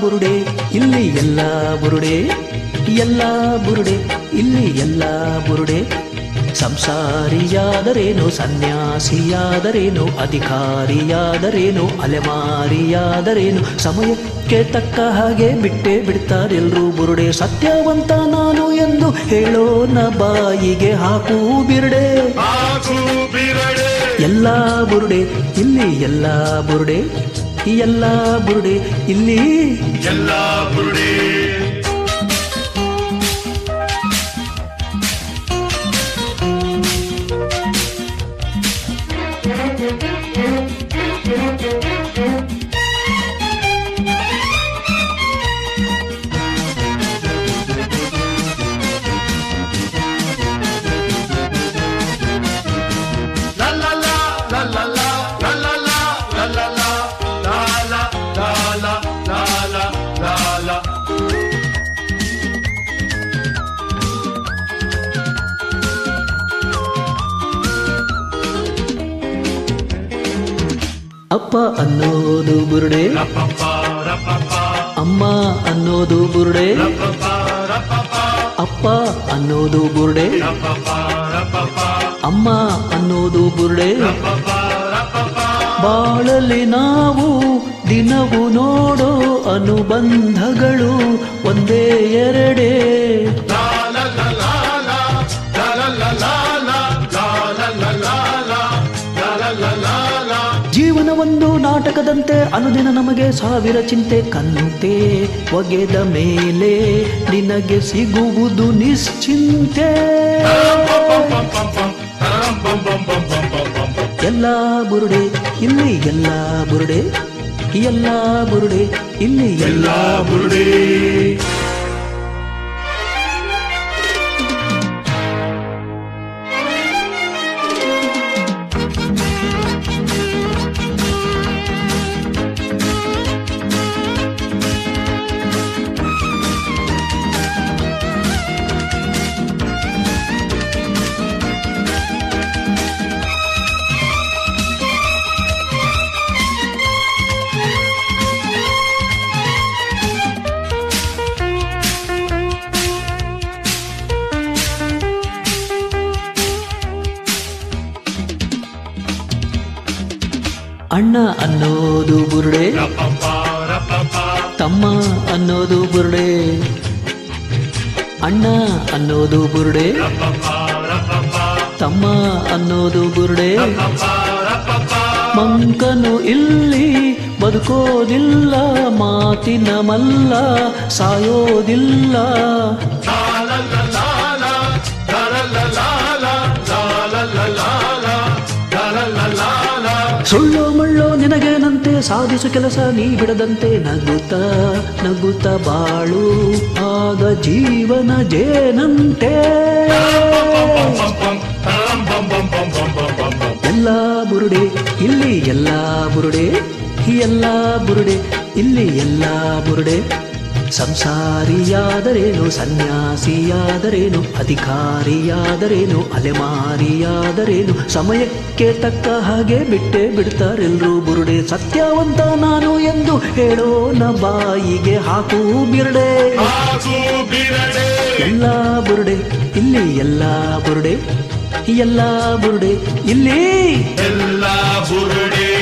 ಬುರುಡೆ ಇಲ್ಲಿ ಎಲ್ಲ ಬುರುಡೆ. ಎಲ್ಲ ಬುರುಡೆ ಇಲ್ಲಿ ಎಲ್ಲ ಬುರುಡೆ. ಸಂಸಾರಿಯಾದರೇನು ಸನ್ಯಾಸಿಯಾದರೇನು ಅಧಿಕಾರಿಯಾದರೇನು ಅಲೆಮಾರಿಯಾದರೇನು ಸಮಯಕ್ಕೆ ತಕ್ಕ ಹಾಗೆ ಬಿಟ್ಟೆ ಬಿಡ್ತಾರೆಲ್ರೂ ಬುರುಡೆ. ಸತ್ಯವಂತ ನಾನು ಎಂದು ಹೇಳೋನ ಬಾಯಿಗೆ ಹಾಕು ಬಿರುಡೆ. ಎಲ್ಲ ಬುರುಡೆ ಇಲ್ಲಿ ಎಲ್ಲ ಬುರುಡೆ. ಎಲ್ಲ ಬುರುಡೆ ಇಲ್ಲಿ ಎಲ್ಲ ಬುರುಡೆ ಅಪ್ಪ ಅನ್ನೋದು ಬುರುಡೆ ಅಮ್ಮ ಅನ್ನೋದು ಬುರುಡೆ ಅಪ್ಪ ಅನ್ನೋದು ಬುರುಡೆ ಅಮ್ಮ ಅನ್ನೋದು ಬುರುಡೆ ಬಾಳಲಿ ನಾವು ದಿನವು ನೋಡೋ ಅನುಬಂಧಗಳು ಒಂದೇ ಎರಡೇ. ಒಂದು ನಾಟಕದಂತೆ ಅನುದಿನ ನಮಗೆ ಸಾವಿರ ಚಿಂತೆ ಕಂತೆ ಒಗೆದ ಮೇಲೆ ನಿನಗೆ ಸಿಗುವುದು ನಿಶ್ಚಿಂತೆ. ಎಲ್ಲ ಬುರುಡೆ, ಇಲ್ಲಿ ಎಲ್ಲ ಬುರುಡೆ. ಎಲ್ಲ ಬುರುಡೆ, ಇಲ್ಲಿ ಎಲ್ಲ ಬುರುಡೆ. ಅಣ್ಣ ಅನ್ನೋದು ಬುರುಡೆ ತಮ್ಮ ಅನ್ನೋದು ಬುರುಡೆ ಅಣ್ಣ ಅನ್ನೋದು ಬುರುಡೆ ತಮ್ಮ ಅನ್ನೋದು ಬುರುಡೆ ಮಂಕನು ಇಲ್ಲಿ ಬದುಕೋದಿಲ್ಲ ಮಾತಿನ ಮಲ್ಲ ಸಾಯೋದಿಲ್ಲ ಸುಳ್ಳು ಸಾಧಿಸು ಕೆಲಸ ನೀ ಬಿಡದಂತೆ ನಗುತ್ತ ನಗುತ್ತ ಬಾಳು. ಆಗ ಜೀವನ ಜೇನಂತೆ. ಎಲ್ಲ ಬುರುಡೆ, ಇಲ್ಲಿ ಎಲ್ಲ ಬುರುಡೆ ಎಲ್ಲ ಬುರುಡೆ, ಇಲ್ಲಿ ಎಲ್ಲ ಬುರುಡೆ. ಸಂಸಾರಿಯಾದರೇನು ಸನ್ಯಾಸಿಯಾದರೇನು ಅಧಿಕಾರಿಯಾದರೇನು ಅಲೆಮಾರಿಯಾದರೇನು ಸಮಯಕ್ಕೆ ತಕ್ಕ ಹಾಗೆ ಬಿಟ್ಟೆ ಬಿಡ್ತಾರೆಲ್ಲರೂ ಬುರುಡೆ. ಸತ್ಯವಂತ ನಾನು ಎಂದು ಹೇಳೋ ನ ಬಾಯಿಗೆ ಹಾಕು ಬಿರುಡೆ. ಎಲ್ಲ ಬುರುಡೆ ಇಲ್ಲಿ ಎಲ್ಲ ಬುರುಡೆ ಎಲ್ಲ ಬುರುಡೆ ಇಲ್ಲಿ. ಎಲ್ಲ ಬುರುಡೆ.